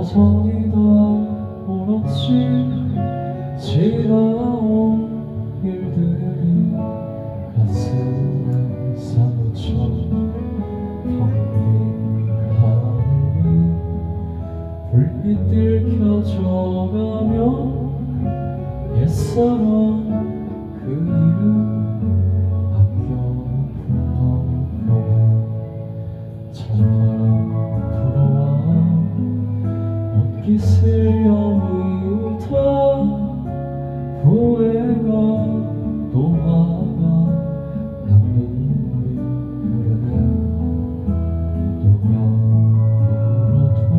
여전히 다 멀었지 지나 여미 울다 후회가 또 화가 난 눈물이 흐르네 누가 울어도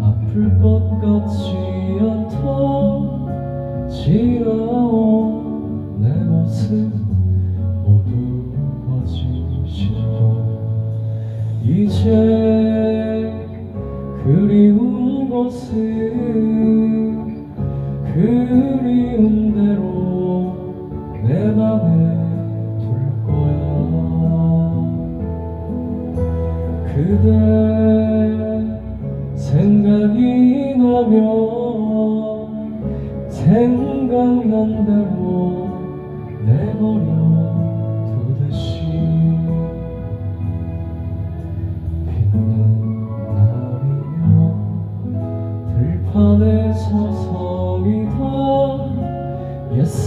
아플 것 같지 않다 지나온 내 모습 모두 거짓이고 이제 것은 그리운 대로 내 맘에 둘 거야. 그대 생각이 나면 생각난 대로 내버려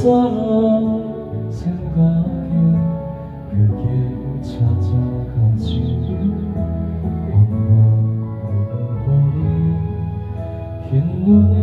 사람 생각에 그길 찾아가지. 왕왕 흰 눈에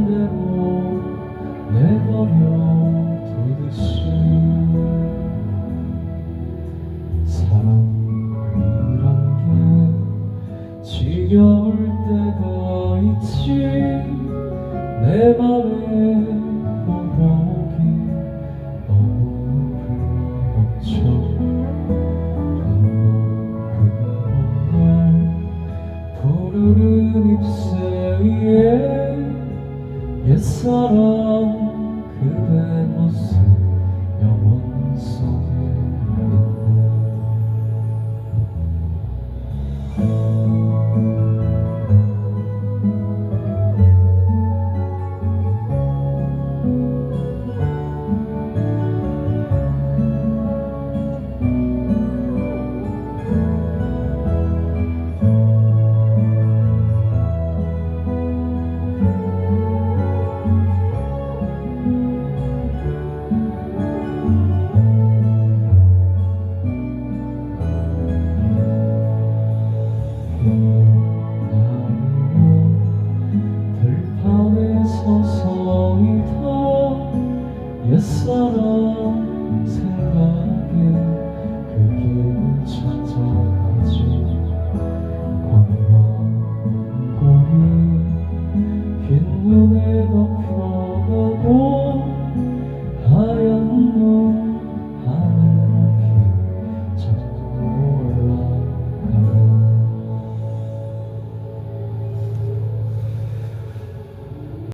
내 맘에 보복이 너무 한번 날 푸르른 잎새 위에 옛사람 너처럼 생각해.